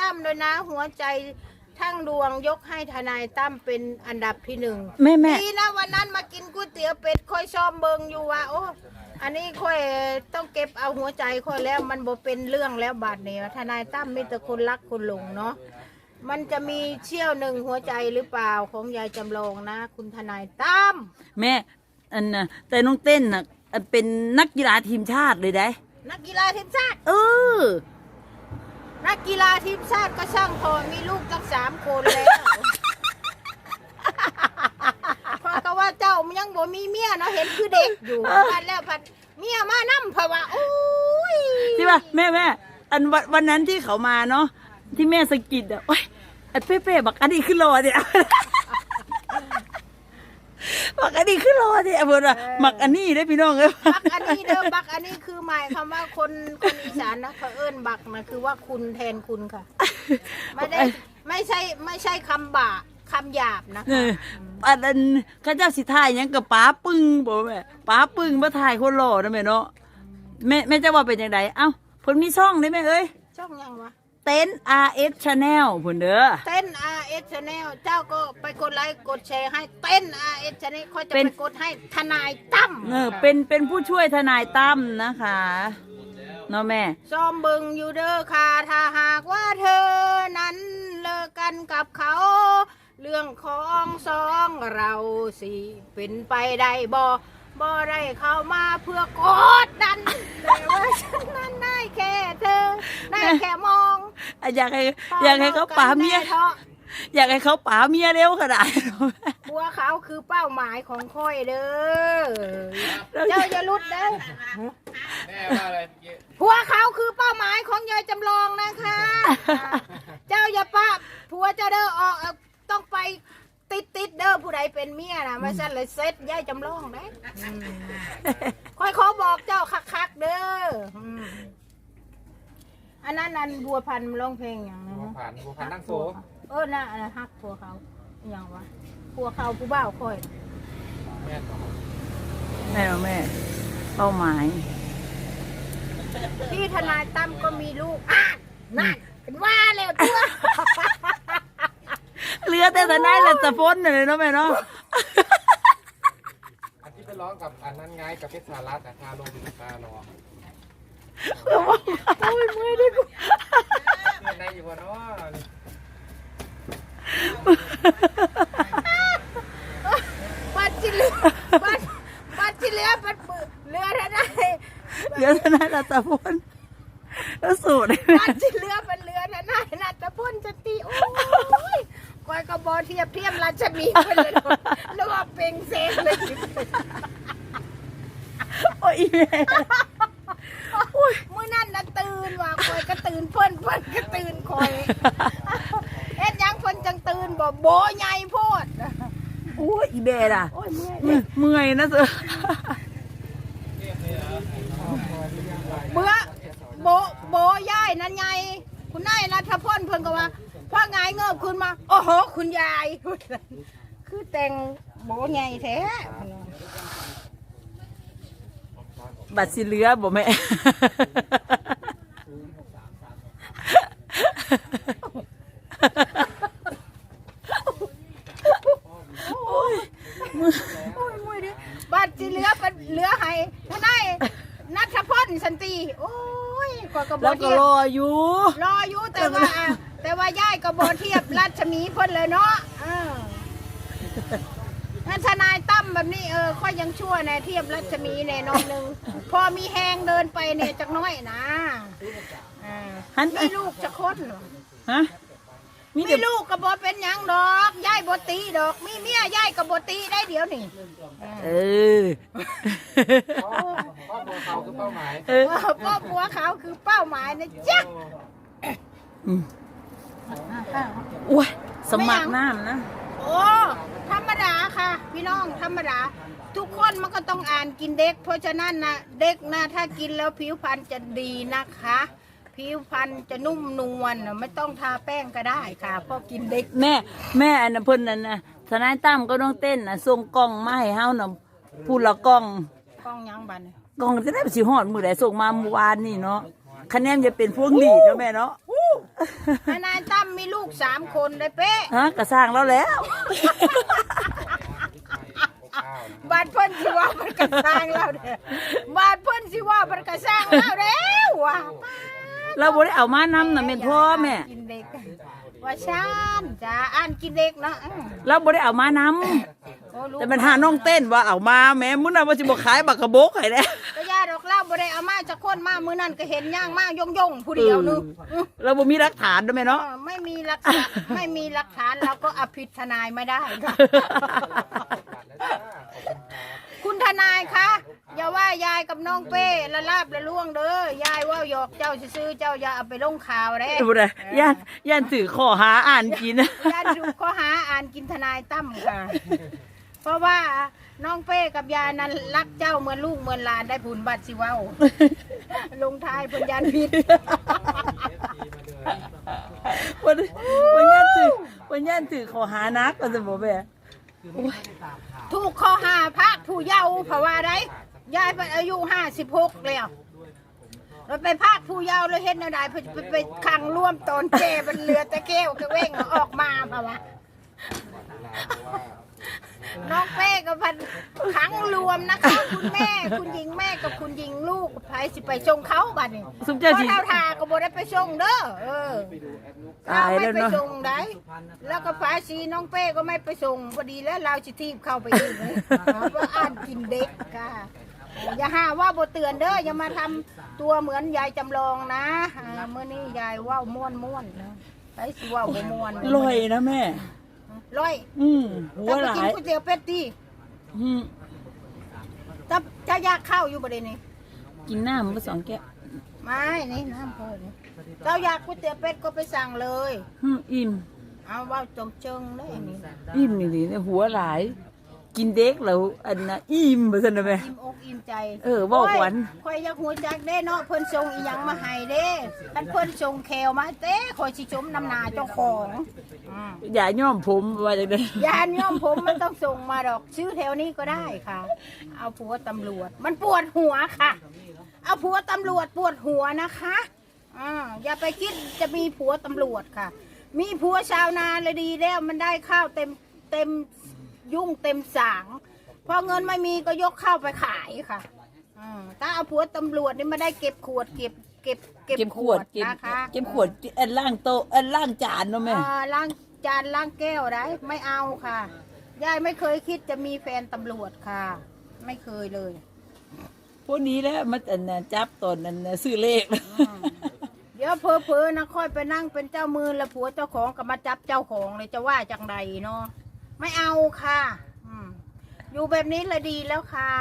ตั้มเลยนะ หัวใจทั้งดวงยกให้ทนายตั้มเป็นอันดับที่หนึ่งแม่แม่ดีนะวันนั้นมากินก๋วยเตี๋ยวเป็ดค่อยชอบเบิงอยู่ว่าโอ้อันนี้ค่อยต้องเก็บเอาหัวใจค่อยแล้วมันบ่เป็นเรื่องแล้วบาดเนี่ยทนายตั้มมีแต่คนรักคนหลงเนาะมันจะมีเชี่ยวหนึ่งหัวใจหรือเปล่าของยายจำลองนะ คุณทนายตั้มแม่อันน่ะแต่น้องเต้นน่ะอันเป็นนักกีฬาทีมชาติเลยได้ นักกีฬาทีมชาติเออ นักกีฬาทีมชาติก็ช่างพอมีลูกตั้งสามคนแล้วเพราะก็ว่าเจ้ามันยังบ่มีเมียเนาะเห็นคือเด็กอยู่พันแล้วพันเมียมานั่เพราะว่าโอ้ยที่ว่าแม่แม่อันวันวันนั้นที่เขามาเนาะที่แม่สะกิดอะโอ้ยไอ้เป้ๆบักอันนี้ขึ้นรอเนี่ย บักอันนี้ขึ้นรอเนี่ยเพื่อนว่าบักอันนี้ได้อพี่น้องเอ้ยบักอันนี้เด้อบักอันนี้คือหมายคำว่าคนคนอีสานนะเขาเอิ้นบักนะคือว่าคุณแทนคุณค่ะ ไม่ได้ไม่ใช่ไม่ใช่คำบ่าคำหยาบนะเอออันนั้นข้าเจ้าสิถ่ายหยังกับป้าปึ้งบอกแม่ป้าปึ้งมาถ่ายคนหล่อนะแม่เนาะแม่แม่จะว่าเป็นยังไงเอ้าเพิ่นมีช่องได้ไหมเอ้ย ช่องยังวะ เต้น RS Channel เพิ่นเด้อ เต้น R S Channel เจ้าก็ไปกดไลค์กดแชร์ให้เต้น R S Channel เขาจะเป็ไปน กดให้ทนายตั้มเออเป็นเป็นผู้ช่วยทนายตั้มนะคะเนาะแม่ซ้อมเบึงอยู่เด้อค่ะ ถ้าหากว่าเธอนั้นเลิกกันกับเขา เรื่องของสองเราสิเป็นไปได้บ่ บ่ได้เข้ามาเพื่อกดดันแต่ว่าฉันนั้นได้แค่เธอได้แค่มองอะอยากให้อยากให้เขาป๋าเมียพออยากให้เขาป๋าเมียเร็วขนาด บัวเขาคือเป้าหมายของค่อยเด้อเจ้าอย่าลุดเด้อแม่ว่าอะไรเมื่อกี้ผัวเขาคือเป้าหมายของยายจำลองนะคะอ่าเจ้าอย่าป้าผัวเจ้าเด้อออกเอ่อต้องไป ติดติดๆเด้อผู้ใดเป็นเมียนะไม่ใช่เลยเซ็ตยายจำลองเด้อืมค่อยขอบอกเจ้าคักๆเด้ออืมอันนั้นนันบัวพันธุ์ร้องเพลงอย่างนั้นบัวนะ ผ่านบัวผ่านนั่งโซเออน่ะอันนั้นฮักผัวเขาอหย่างวะผัวเขาผู้บ่าวค่อยแม่นบอกแม่เนาะแม่ เป้าหมายที่ทนายตั้มก็มีลูกอะนั่นเป็นว่าแล้วตัว เหลือแต่ทนายและสะพ้นเลยเนาะแม่เนาะ อันที่ไปร้องกับอันนั้นไงกับเพชรสารัตแต่คาลงดีคารอโอ้ยเมื่อยดิกูเมื่อในอยู่วะเนาะบัดจิเหลือบัดบัดจิเหลือบัดปือเรือทนายเหลือทนายและสะพ้นแล้วสูตรบัดจิเหลือเป็นเรือทนายนัตพ่นสติโอ้ยคอยกระบ อเทียบเทียมราชมีไปเลยนึกว่าเป่งเซงเลยโอ้ยแม่มื่อนั่นนะตื่นว่าคอยก็ตื่นเพิ่นเพิ่นก็ตื่นคอยเอ็ดหยังเพิ่นจังตื่นบ่โบใหญ่โพดโอ้ยอีแม่ล่ะโอ้ยเมื่อยเมื่อยเมื่อยนะเสือเบื่อโบโบย่ายนั่นไงคุณนายนัทพลเพิ่นก็ว่า พ่อไงายเงิบคุณมา โอ้โห คุณยาย คือแต่งโบใหญ่แท้บัตรสีเหลือบ่แม่ โอ้ยมวยดิบัตรสิเหลือเป็นเหลือให้คุณนายนัทพลสันติ โอ้ยกว่ากระบแล้อวก็เทียบรออยู่ รออยู่แต่ว่า แต่ว่าย่ายกระบอเทียบรัชมีเพิ่นเลยเนาะเออถ้าทนายตั้มแบบนี้เออค่อยยังชั่วแน่เทียบรัชมีแน่นอนหนึ่งพอมีแหงเดินไปเนี่ยจักหน้อยนะอ่าหันมีลูกจะคนเหรอฮะมีมีแต่ลูกกระบอเป็นหยังดอกย่ายบตีดอก มีเมียย่ายกระบอตีได้เดี๋ยวนี่เออพ่อพ่อบัวเขาคือเป้าหมายเออพ่อผัวเขาคือเป้าหมายนะจ๊ะ อืม อุ้ยสมัครน้ำนะ โอ้ธรรมดาค่ะ พี่น้องธรรมดา ทุกคนมันก็ต้องอ่านกินเด็ก เพราะฉะนั้นนะเด็กนะถ้ากินแล้วผิวพรรณจะดีนะคะ ผิวพรรณจะนุ่มนวลน่ะไม่ต้องทาแป้งก็ได้ค่ะเพราะกินเด็ก แม่ แม่อันนั้นเพิ่นนั่นนะทนายตั้มก็ต้องเต้นนะส่งกล้องมาให้เฮาน่ะพูดละกล้องกล้องยังบันยกล้องจะได้ไปสิฮอดมื้อใดส่งมาเมื่อวานนี่เนาะคะแนนจะเป็นพวงหลีดเนาะแม่เนาะอู้ ทนายตั้มมีลูกสามคนเลยเป๊ะฮะก็สร้างแล้วแล้วข้าวนะบาดเพิ่นสิว่ามันก็สร้างแล้วเด้อบาดเพิ่นสิว่ามันก็สร้างแล้วแล้วว่ะเราบ่ได้เอามานำน่ะแม่นพ่อแม่กินเด็กว่าชานจ้าอ่านกินเด็กเนาะอื้อเราบ่ได้เอามานำโอ้ลูกแต่มันหาน้องเต้นว่าเอามาแม่มื้อนั้นว่าสิบ่ขายบักกระบกให้แล้วก็ย่าดอกเล่า บ่ได้เอามาจากคนมามื้อนั้นก็เห็นย่างมายงยงๆผู้เดียวนึงอื้อเราบ่มีหลักฐานด้วยแม่เนาะ เออไม่มีหลักฐานไม่มีหลักฐานเราก็อภิทนายไม่ได้ค่ะ คุณทนายคะอย่าว่ายายกับน้องเป้ละลาบละล่วงเด้อยายว่าหยอกเจ้าซื้อๆเจ้าอย่าเอาไปลงข่าวเด้บ่ได้ย่านย่านสื่อขอหาอ่านกินญาติดูข้อหาอ่านกินทนายตั้มค่ะ เพราะว่าน้องเป้กับยายนั้นรักเจ้าเหมือนลูกเหมือนหลานได้ผุนบัตรสิเว้า ลงท้ายเพิ่นยานพิษวันวันย่านสื่อวันย่านสื่อขอหานักก็จะบอกแม่ถูกข้อหาพระผู้เยาว์เพราะว่าได้ยายเป็นอายุห้าสิบหกแล้วเราไปพากผู้เยาว์แล้วเห็นอะไรไปไปไปขังร่วมตอนแก่มันเหลือแต่แก้วก็เว่งออกมาเพราะว่า น้องเป้กับพันขังรวมนะคะ คุณแม่คุณหญิงแม่กับคุณหญิงลูกไปสิไปชงเขาบัดนี้สุมเพเจ้าราะสิเท่าทาก็บ่ได้ไปชงเด้อเออตายเราไม่แล้วไปเนาะส่งได้แล้วก็ฝาชีน้องเป้ก็ไม่ไปส่งพอดีแล้วเราจะทีบเข้าไปอีกเลยว่าอ่านกินเด็กค่ะอย่าหาว่าบ่เตือนเด้ออย่ามาทำตัวเหมือนยายจำลองนะอ่าเมื่อนี้ยายเว่าวม่วนม่วนๆนะไปสิเว่าบ่ม่วน ลอยนะแม่ ร้อยอืมหัวจะไปหลายกินก๋วยเตี๋ยวเป็ดดีอืมจะจะอยากเข้าวอยู่ประเด็นนี้กินน้ำมาสองแก้วไม่นี่น้ำพอนี่เจ้าอยากก๋วยเตี๋ยวเป็ดก็ไปสั่งเลย อืมอิ่มเอาเว่าจงเจิงเลยนี่อิ่มนี่ดิเนี่ยหัวหลาย กินเด็กแล้วอันน่ะอิ่มบ่ซั่นน่ะแม่ อิ่มอกอิ่มใจเออเว้าหวานข่อยอยากหัวจักเด้เนาะเพิ่นส่งอีหยังมาให้เด้คันเพิ่นส่งแควมาเต้ข่อยสิชมน้ำหนาเจ้าของอืมอย่าย่อมผมว่าจังได๋ยานย่อมผมมันต้องส่งมาดอกชื่อแถวนี้ก็ได้ค่ะ เอาผัวตำรวจ มันปวดหัวค่ะ เอาผัวตำรวจปวดหัวนะคะอ่าอย่าไปคิดจะมีผัวตำรวจค่ะ มีผัวชาวนาเลยดีแล้วมันได้ข้าวเต็มเต็ม ยุ่งเต็มสาง พอเงินไม่มีก็ยกข้าวไปขายค่ะอืมถ้าเอาผัวตำรวจนี่มาได้เก็บขวดเก็บเก็บเก็บขวดเก็บนะคะเก็บขวดอันล่างโต๊ะอันล่างจานเนาะแม่ อ่าล้างจานล้างแก้วได้ไม่เอาค่ะ ยายไม่เคยคิดจะมีแฟนตำรวจค่ะ ไม่เคยเลย พวกนี้แหล้วมันอันน่ะจับตอนนั้นน่ะซื้อเลขเดี๋ยวเพอเพอๆนะค่อยไปนั่งเป็นเจ้ามือแล้วผัวเจ้าของก็มาจับเจ้าของเลยจะว่าจังใดเนาะ ไม่เอาค่ะ อืมอยู่แบบนี้ละดีแล้วค่ะ